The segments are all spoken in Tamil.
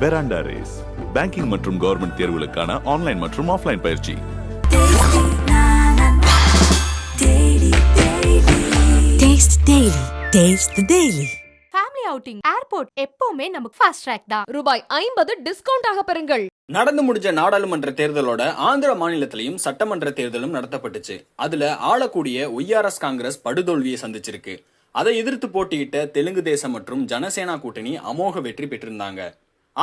பெராண்டா ரேஸ் பேங்கிங் மற்றும் கவர்மெண்ட் தேர்வுகளுக்கான ஆன்லைன் மற்றும் ஆஃப்லைன் பயிற்சி. ஃபேமிலி அவுட்டிங் ஏர்போர்ட் எப்பவுமே நமக்கு ஃபாஸ்ட் ட்ராக் தான். ரூபாய் ஐம்பது டிஸ்கவுண்ட் ஆக பெறுங்கள். நடந்து முடிஞ்ச நாடாளுமன்ற தேர்தலோட ஆந்திர மாநிலத்திலையும் சட்டமன்ற தேர்தலும் நடத்தப்பட்டுச்சு. அதுல ஆளக்கூடிய ஒய்ஆர்எஸ் காங்கிரஸ் படுதோல்வியை சந்திச்சிருக்கு. அதை எதிர்த்து போட்டியிட்ட தெலுங்கு தேசம் மற்றும் ஜனசேனா கூட்டணி அமோக வெற்றி பெற்றிருந்தாங்க.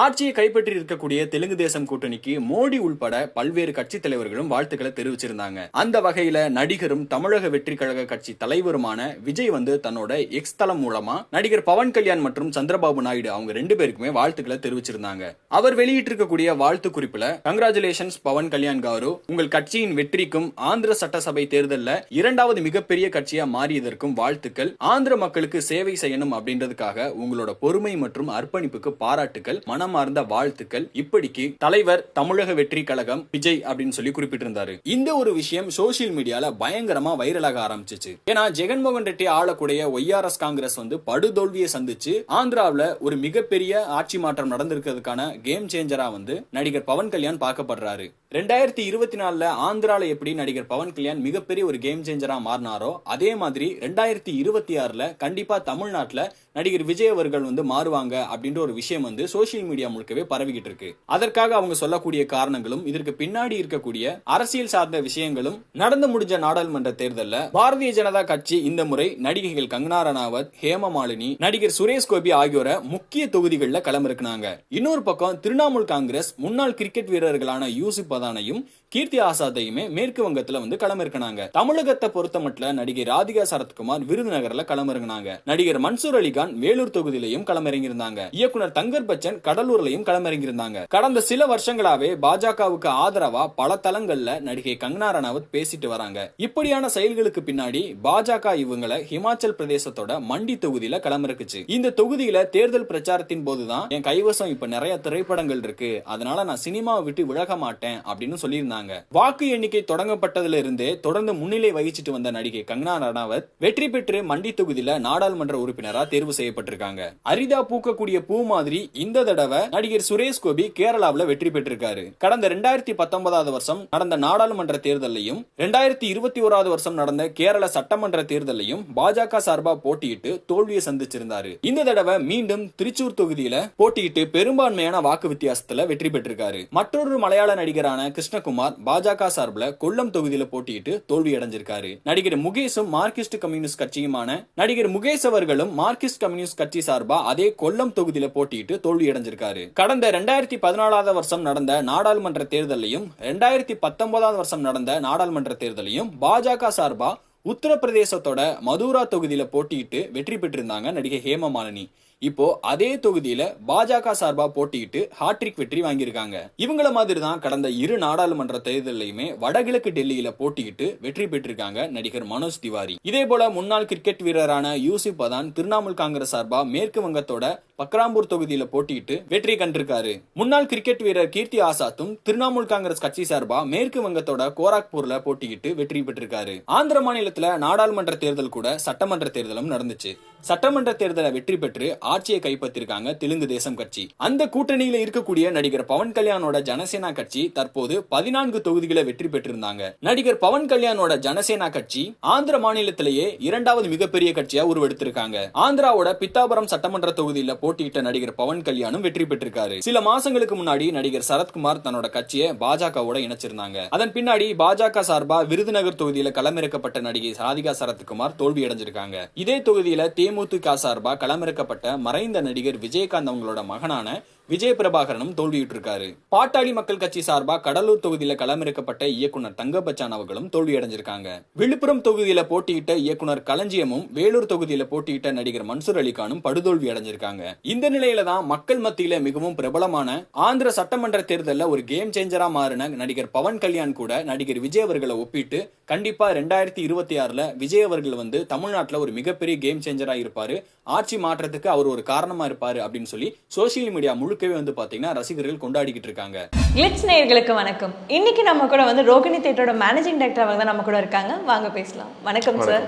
ஆட்சியை கைப்பற்றி இருக்கக்கூடிய தெலுங்கு தேசம் கூட்டணிக்கு மோடி உள்பட பல்வேறு கட்சி தலைவர்களும் வாழ்த்துக்களை தெரிவிச்சிருந்தாங்க. அந்த வகையில நடிகரும் தமிழக வெற்றி கழக கட்சி தலைவருமான விஜய் வந்து தன்னோட எக்ஸ் தளம் மூலமா நடிகர் பவன் கல்யாண் மற்றும் சந்திரபாபு நாயுடு அவங்க ரெண்டு பேருக்குமே வாழ்த்துக்களை தெரிவிச்சிருந்தாங்க. அவர் வெளியிட்டிருக்கக்கூடிய வாழ்த்து குறிப்புல கங்கராச்சுலேஷன்ஸ் பவன் கல்யாண் காரு. உங்கள் கட்சியின் வெற்றிக்கும் ஆந்திர சட்டசபை தேர்தலில் இரண்டாவது மிகப்பெரிய கட்சியா மாறியதற்கும் வாழ்த்துக்கள். ஆந்திர மக்களுக்கு சேவை செய்யணும் அப்படின்றதுக்காக உங்களோட பொறுமை மற்றும் அர்ப்பணிப்புக்கு பாராட்டுக்கள் மனமார்ந்த வாழ்த்துக்கள். இப்படிக்கு தலைவர் தமிழக வெற்றி கழகம் விஜய் அப்படின்னு சொல்லி குறிப்பிட்டிருந்தாரு. இந்த ஒரு விஷயம் சோசியல் மீடியால பயங்கரமா வைரலாக ஆரம்பிச்சிச்சு. ஏன்னா ஜெகன்மோகன் ரெட்டி ஆளக்கூடிய ஒய்ஆர்எஸ் காங்கிரஸ் வந்து படுதோல்வியை சந்திச்சு ஆந்திராவில் ஒரு மிகப்பெரிய ஆட்சி மாற்றம் நடந்திருக்கிறதுக்கான கேம் சேஞ்சரா வந்து நடிகர் பவன் கல்யாண் பார்க்கப்படுறாரு. ரெண்டாயிரத்தி இருபத்தி நாலுல ஆந்திரால எப்படி நடிகர் பவன் கல்யாண் மிகப்பெரிய ஒரு கேம் சேஞ்சரா மாறினாரோ அதே மாதிரி ரெண்டாயிரத்தி இருபத்தி ஆறுல கண்டிப்பா தமிழ்நாட்டுல நடிகர் விஜய் அவர்கள் வந்து மாறுவாங்க அப்படின்ற ஒரு விஷயம் வந்து சோசியல் மீடியா முழுக்கவே பரவிக்கிட்டு இருக்கு. அதற்காக அவங்க சொல்லக்கூடிய காரணங்களும் இதற்கு பின்னாடி இருக்கக்கூடிய அரசியல் சார்ந்த விஷயங்களும் நடந்து முடிஞ்ச நாடாளுமன்ற தேர்தலில் பாரதிய ஜனதா கட்சி இந்த முறை நடிகைகள் கங்கனா ரணாவத் ஹேம மாலினி நடிகர் சுரேஷ் கோபி ஆகியோரை முக்கிய தொகுதிகளில் களமிறக்குனாங்க. இன்னொரு பக்கம் திரிணாமுல் காங்கிரஸ் முன்னாள் கிரிக்கெட் வீரர்களான யூசுப் பதானையும் கீர்த்தி ஆசாத்தையுமே மேற்கு வங்கத்துல வந்து களமிறக்கினாங்க. தமிழகத்தை பொறுத்த மட்டும் நடிகை ராதிகா சரத்குமார் விருதுநகர்ல களமிறங்கினாங்க. நடிகர் மன்சூர் அலிகான் வேலூர் தொகுதியிலையும் களமிறங்கியிருந்தாங்க. இயக்குனர் தங்கர் பச்சன் கடலூர்லயும் களமிறங்கியிருந்தாங்க. கடந்த சில வருஷங்களாவே பாஜகவுக்கு ஆதரவா பல தளங்கள்ல நடிகை கங்கனா ரணாவத் பேசிட்டு வராங்க. இப்படியான செயல்களுக்கு பின்னாடி பாஜக இவங்களை ஹிமாச்சல் பிரதேசத்தோட மண்டி தொகுதியில களமிறக்குச்சு. இந்த தொகுதியில தேர்தல் பிரச்சாரத்தின் போதுதான் என் கைவசம் இப்ப நிறைய திரைப்படங்கள் இருக்கு. அதனால நான் சினிமாவை விட்டு விலக மாட்டேன் அப்படின்னு சொல்லியிருந்தாங்க. வாக்கு எண்ணிக்கை தொடங்கப்பட்டதுல இருந்தே தொடர்ந்து முன்னிலை வகிச்சிட்டு வந்த நடிகை கங்கனா ரணாவத் வெற்றி பெற்று மண்டி தொகுதியில நாடாளுமன்ற உறுப்பினரா தேர்வு செய்யப்பட்டிருக்காங்க. அரிதா பூக்கக்கூடிய பூ மாதிரி இந்த தடவை நடிகர் சுரேஷ் கோபி கேரளாவுல வெற்றி பெற்றிருக்காரு. கடந்த ரெண்டாயிரத்தி பத்தொன்பதாவது வருஷம் நடந்த நாடாளுமன்ற தேர்தலையும் ரெண்டாயிரத்தி இருபத்தி ஓராவது வருஷம் நடந்த கேரள சட்டமன்ற தேர்தலையும் பாஜக சார்பா போட்டியிட்டு தோல்வியை சந்திச்சிருந்தாரு. இந்த தடவை மீண்டும் திருச்சூர் தொகுதியில போட்டியிட்டு பெரும்பான்மையான வாக்கு வித்தியாசத்துல வெற்றி பெற்றிருக்காரு. மற்றொரு மலையாள நடிகரான கிருஷ்ணகுமார் பாஜக சார்பில் கொல்லம் தொகுதியில் போட்டியிட்டு தோல்வி அடைஞ்சிருக்காரு நடிகர் முகேஷும் மார்க்சிஸ்ட் கம்யூனிஸ்ட் கட்சியுமான நடிகர் முகேஷ் அவர்களும் மார்க்சிஸ்ட் கம்யூனிஸ்ட் கட்சி சார்பா அதே கொல்லம் தொகுதியில போட்டியிட்டு தோல்வி அடைஞ்சிருக்காரு கடந்த ரெண்டாயிரத்தி பதினாலாவது வருஷம் நடந்த நாடாளுமன்ற தேர்தலையும் ரெண்டாயிரத்தி பத்தொன்பதாவது வருஷம் நடந்த நாடாளுமன்ற தேர்தலையும் பாஜக சார்பா உத்தரப்பிரதேசத்தோட மதுரா தொகுதியில போட்டியிட்டு வெற்றி பெற்றிருந்தாங்க நடிகை ஹேமமாலினி. இப்போ அதே தொகுதியில பாஜக சார்பா போட்டியிட்டு ஹாட்ரிக் வெற்றி வாங்கியிருக்காங்க. இவங்கள மாதிரி தான் கடந்த இரு நாடாளுமன்ற தேர்தலையுமே வடகிழக்கு டெல்லியில போட்டியிட்டு வெற்றி பெற்றிருக்காங்க நடிகர் மனோஜ் திவாரி. இதே போல முன்னாள் கிரிக்கெட் வீரரான யூசுப் பதான் திரிணாமுல் காங்கிரஸ் சார்பா மேற்கு வங்கத்தோட பக்ராம்பூர் தொகுதியில போட்டியிட்டு வெற்றி கண்டிருக்காரு. முன்னாள் கிரிக்கெட் வீரர் கீர்த்தி ஆசாத்தும் திரிணாமுல் காங்கிரஸ் கட்சி சார்பா மேற்கு வங்கத்தோட கோராக்பூர்ல போட்டியிட்டு வெற்றி பெற்றிருக்காரு. ஆந்திர மாநிலத்துல நாடாளுமன்ற தேர்தல் கூட சட்டமன்ற தேர்தலும் நடந்துச்சு. சட்டமன்ற தேர்தலை வெற்றி பெற்று ஆட்சியை கைப்பற்றிருக்காங்க தெலுங்கு தேசம் கட்சி. அந்த கூட்டணியில இருக்கக்கூடிய நடிகர் பவன் கல்யாணோட ஜனசேனா கட்சி தற்போது பதினான்கு தொகுதிகளை வெற்றி பெற்றிருந்தாங்க. நடிகர் பவன் கல்யாணோட ஜனசேனா கட்சி ஆந்திர மாநிலத்திலேயே இரண்டாவது மிகப்பெரிய கட்சியா உருவெடுத்திருக்காங்க. ஆந்திராவோட பித்தாபுரம் சட்டமன்ற தொகுதியில போட்டியிட்ட நடிகர் பவன் கல்யாணும் வெற்றி பெற்றிருக்காரு. சில மாசங்களுக்கு முன்னாடி நடிகர் சரத்குமார் தன்னோட கட்சியை பாஜகவோட இணைச்சிருந்தாங்க. அதன் பின்னாடி பாஜக சார்பா விருதுநகர் தொகுதியில களமிறக்கப்பட்ட நடிகை ராதிகா சரத்குமார் தோல்வி அடைஞ்சிருக்காங்க இதே தொகுதியில தேமுதிக சார்பா களமிறக்கப்பட்ட மறைந்த நடிகர் விஜயகாந்த் அவங்களோட மகனான விஜய பிரபாகரனும் தோல்வியுற்றிருக்காரு. பாட்டாளி மக்கள் கட்சி சார்பா கடலூர் தொகுதியில களமிறக்கப்பட்ட இயக்குனர் தங்கபச்சான் அவர்களும் தோல்வி அடைஞ்சிருக்காங்க விழுப்புரம் தொகுதியில போட்டியிட்ட இயக்குனர் களஞ்சியமும் வேலூர் தொகுதியில போட்டியிட்ட நடிகர் மன்சூர் அலிகானும் படுதோல்வி அடைஞ்சிருக்காங்க. இந்த நிலையில தான் மக்கள் மத்தியில மிகவும் பிரபலமான ஆந்திர சட்டமன்ற தேர்தலில் ஒரு கேம் சேஞ்சரா மாறின நடிகர் பவன் கல்யாண் கூட நடிகர் விஜய் அவர்களை ஒப்பிட்டு கண்டிப்பா ரெண்டாயிரத்தி இருபத்தி ஆறுல விஜய் அவர்கள் வந்து தமிழ்நாட்டுல ஒரு மிகப்பெரிய கேம் சேஞ்சரா இருப்பாரு. ஆட்சி மாற்றத்துக்கு அவர் ஒரு காரணமா இருப்பாரு அப்படின்னு சொல்லி சோசியல் மீடியா முழு முழுக்கவே வந்து பாத்தீங்கன்னா ரசிகர்கள் கொண்டாடிக்கிட்டு இருக்காங்க. கிளிட்ஸ் நேயர்களுக்கு வணக்கம். இன்னைக்கு நம்ம கூட வந்து ரோகிணி தேட்டரோட மேனேஜிங் டைரக்டர் அவங்க தான் நம்ம கூட இருக்காங்க. வாங்க பேசலாம். வணக்கம் சார்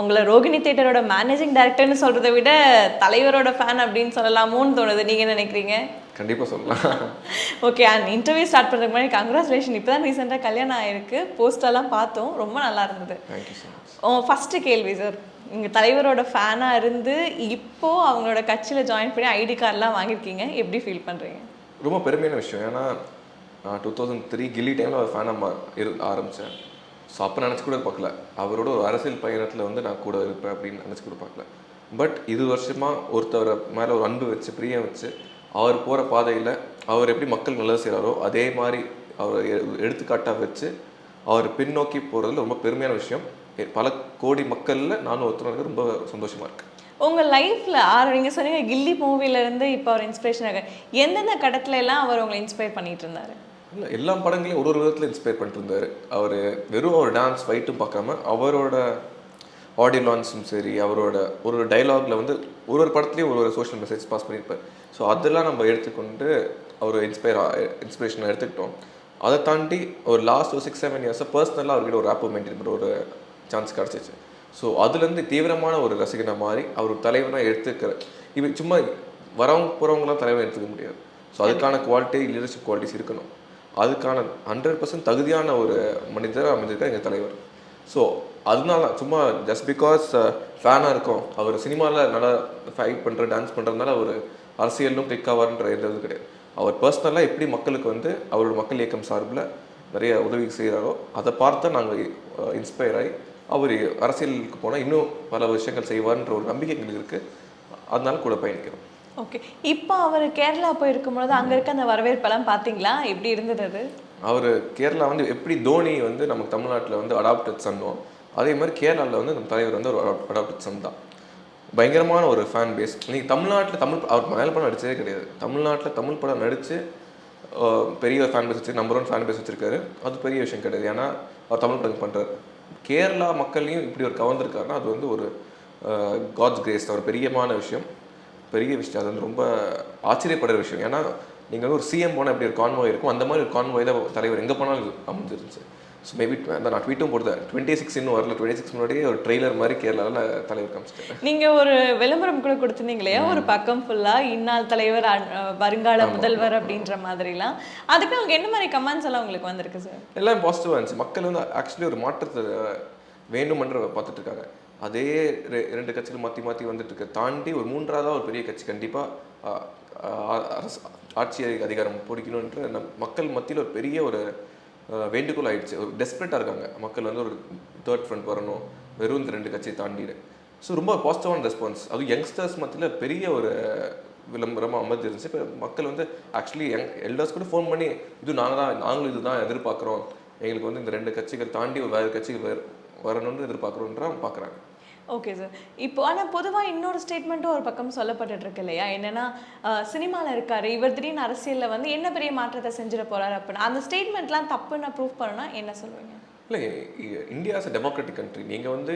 உங்களை ரோகிணி தேட்டரோட மேனேஜிங் டைரக்டர்னு சொல்றதை விட தலைவரோட ஃபேன் அப்படின்னு சொல்லலாமோன்னு தோணுது. நீங்க என்ன நினைக்கிறீங்க? கண்டிப்பாக சொல்லலாம். ஓகே அண்ட் இன்டர்வியூ ஸ்டார்ட் பண்ணுறதுக்கு முன்னாடி கங்க்ராச்சுலேஷன் இப்போ தான் ரீசெண்டாக கல்யாணம் ஆயிருக்கு. போஸ்டெல்லாம் பார்த்தோம். ரொம்ப நல்லா இருந்தது. ஃபஸ்ட்டு கேள்வி சார் எங்கள் தலைவரோட ஃபேனாக இருந்து இப்போது அவங்களோட கட்சியில் ஜாயின் பண்ணி ஐடி கார்டெலாம் வாங்கியிருக்கீங்க. எப்படி ஃபீல் பண்ணுறீங்க ரொம்ப பெருமையான விஷயம். ஏன்னா நான் டூ தௌசண்ட் த்ரீ கில்லி டைமில் அவர் ஃபேனாக இரு ஆரம்பித்தேன் ஸோ அப்போ நினச்சி கூட பார்க்கல. அவரோட ஒரு அரசியல் பயணத்தில் வந்து நான் கூட இருப்பேன் அப்படின்னு நினச்சி கூட பார்க்கல. பட் இது வருஷமாக ஒருத்தவரை மேலே ஒரு அன்பு வச்சு பிரியம் வச்சு அவர் போகிற பாதையில் அவர் எப்படி மக்கள் நல்லது செய்கிறாரோ அதே மாதிரி அவரை எடுத்துக்காட்டாக வச்சு அவர் பின்னோக்கி போகிறதுல ரொம்ப பெருமையான விஷயம். பல கோடி மக்களில் நானும் ஒருத்தருக்கு ரொம்ப சந்தோஷமாக இருக்கு. உங்கள் லைஃப்பில் ஆறு நீங்கள் சொன்னீங்க கில்லி மூவிலேருந்து இப்போ அவர் இன்ஸ்பிரேஷன் ஆக எந்தெந்த கடத்துல எல்லாம் அவர் உங்களை இன்ஸ்பயர் பண்ணிட்டு இருந்தாரு? இல்லை எல்லா படங்களையும் ஒரு ஒரு விதத்தில் இன்ஸ்பயர் பண்ணிட்டு இருந்தார். அவர் வெறும் ஒரு டான்ஸ் ஃபைட்டும் பார்க்காம அவரோட ஆடியோ லான்ச்சும் சரி அவரோட ஒரு ஒரு டைலாக்ல வந்து ஒரு ஒரு படத்துலையும் ஒரு ஒரு சோஷியல் மெசேஜ் பாஸ் பண்ணியிருப்பார். ஸோ அதெல்லாம் நம்ம எடுத்துக்கொண்டு அவர் இன்ஸ்பயர் இன்ஸ்பிரேஷனை எடுத்துக்கிட்டோம். அதை தாண்டி ஒரு லாஸ்ட் ஒரு சிக்ஸ் செவன் இயர்ஸாக பர்சனலாக அவர்கிட்ட ஒரு ஆப்போ மெயின்டைன் பண்ணுற ஒரு சான்ஸ் கிடச்சிச்சு. ஸோ அதுலேருந்து தீவிரமான ஒரு ரசிகனை மாதிரி அவர் தலைவனாக எடுத்துக்கிற இவன் சும்மா வரவங்க போகிறவங்களாம் தலைவன் எடுத்துக்க முடியாது. ஸோ அதுக்கான குவாலிட்டி லீடர்ஷிப் குவாலிட்டிஸ் இருக்கணும். அதுக்கான ஹண்ட்ரட் பர்சன்ட் தகுதியான ஒரு மனிதர் அமைஞ்சிருக்கார் எங்கள் தலைவர். ஸோ அதனால சும்மா ஜஸ்ட் பிகாஸ் ஃபேனாக இருக்கும் அவர் சினிமாவில் நல்லா ஃபைட் பண்ணுற டான்ஸ் பண்ணுறதுனால அவர் அரசியலும் கிளிக் ஆவார்ன்ற எந்த இது கிடையாது. அவர் பர்சனலாக எப்படி மக்களுக்கு வந்து அவரோட மக்கள் இயக்கம் சார்பில் நிறைய உதவி செய்கிறாரோ அதை பார்த்து நாங்கள் uh, இன்ஸ்பயர் ஆகி அவர் அரசியலுக்கு போனால் இன்னும் பல விஷயங்கள் செய்வார்ன்ற ஒரு நம்பிக்கை எங்களுக்கு இருக்குது அதனால கூட பயணிக்கிறோம். ஓகே. இப்போ அவர் கேரளா போயிருக்கும் பொழுது அங்கே இருக்க அந்த வரவேற்பெல்லாம் பார்த்தீங்களா எப்படி இருந்தது அது? அவர் கேரளா வந்து எப்படி தோனி வந்து நம்ம தமிழ்நாட்டில் வந்து அடாப்டட் சன்னோ அதே மாதிரி கேரளாவில் வந்து நம்ம தலைவர் வந்து ஒரு அடாப்டட் சன் தான். பயங்கரமான ஒரு ஃபேன் பேஸ் நீங்கள் தமிழ்நாட்டில் தமிழ் அவர் மலையாள படம் நடிச்சதே கிடையாது. தமிழ்நாட்டில் தமிழ் படம் நடித்து பெரிய ஃபேன் பேஸ் வச்சு நம்பர் ஒன் ஃபேன் பேஸ் வச்சிருக்காரு. அது பெரிய விஷயம் கிடையாது. ஏன்னா அவர் தமிழ் படம் பண்ணுறாரு கேரளா மக்கள்லையும் இப்படி ஒரு கவர்ந்துருக்காருன்னா அது வந்து ஒரு காட்ஸ் கிரேஸ் தான். ஒரு பெரியமான விஷயம். பெரிய விஷயம். அது வந்து ரொம்ப ஆச்சரியப்படுற விஷயம். ஏன்னா நீங்கள் வந்து ஒரு சிஎம் போனால் எப்படி ஒரு கான்வாய் இருக்கும்? அந்த மாதிரி ஒரு கான்வாய் தான் தலைவர் எங்கே போனாலும் அமைஞ்சிருந்துச்சு. ஸோ மேபி நான் ட்வீட்டும் போடுதேன் டுவெண்ட்டி சிக்ஸ் இன்னும் வரல. டுவெண்ட்டி சிக்ஸ் முன்னாடியே ஒரு ட்ரெய்லர் மாதிரி கேரளாவில் தலைவர் காமிச்சிட்டேன் நீங்க ஒரு விளம்பரம் கூட கொடுத்துருந்தீங்க இல்லையா ஒரு பக்கம் ஃபுல்லா இந்நாள் தலைவர் வருங்கால முதல்வர் அப்படின்ற மாதிரிலாம். அதுக்கு அவங்க என்ன மாதிரி கமெண்ட்ஸ் எல்லாம் உங்களுக்கு வந்திருக்கு சார் எல்லாம் பாசிட்டிவாக இருந்துச்சு. மக்கள் வந்து ஆக்சுவலி ஒரு மாற்றத்தை வேண்டுமென்று பார்த்துட்டு இருக்காங்க. அதே ரெண்டு கட்சிகள் மாற்றி மாற்றி வந்துட்டு இருக்க. தாண்டி ஒரு மூன்றாவதாக ஒரு பெரிய கட்சி கண்டிப்பாக அரசு ஆட்சி அதிகாரம் பிடிக்கணுன்ற மக்கள் மத்தியில் ஒரு பெரிய ஒரு வேண்டுகோள் ஆயிடுச்சு. ஒரு டெஸ்பரேட்டாக இருக்காங்க. மக்கள் வந்து ஒரு தேர்ட் ஃப்ரண்ட் வரணும். வெறும் இந்த ரெண்டு கட்சியை தாண்டிடு. ஸோ ரொம்ப பாசிட்டிவான ரெஸ்பான்ஸ் அதுவும் யங்ஸ்டர்ஸ் மத்தியில் பெரிய ஒரு விளம்பரமாக அமைஞ்சிருந்துச்சு இப்போ மக்கள் வந்து ஆக்சுவலி யங் எல்டர்ஸ் கூட ஃபோன் பண்ணி இது நாங்கள் தான் நாங்களும் இதுதான் எதிர்பார்க்குறோம். எங்களுக்கு வந்து இந்த ரெண்டு கட்சிகள் தாண்டி ஒரு வேறு கட்சிகள் வரணும்னு எதிர்பார்க்குறோன்றா பார்க்குறாங்க ஓகே சார் இப்போ ஆனால் பொதுவாக இன்னொரு ஸ்டேட்மெண்ட்டும் ஒரு பக்கம் சொல்லப்பட்டுட்டு இருக்கு இல்லையா என்னன்னா சினிமாவில் இருக்காரு இவர் திடீர்னு அரசியலில் வந்து என்ன பெரிய மாற்றத்தை செஞ்சிட போறாரு அப்படின்னு. அந்த ஸ்டேட்மெண்ட்லாம் தப்புன்னு ப்ரூவ் பண்ணனா என்ன சொல்லுவீங்க? இல்லை இந்தியா இஸ் டெமோக்ராட்டிக் கண்ட்ரி நீங்கள் வந்து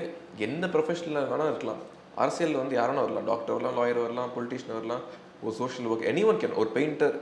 எந்த ப்ரொஃபஷனில் வேணால் இருக்கலாம். அரசியலில் வந்து யாரும் வரலாம். டாக்டர் வரலாம் லாயர் வரலாம் பொலிட்டிஷியன் வரலாம் ஒரு social work any one can ஒரு பெயிண்டர்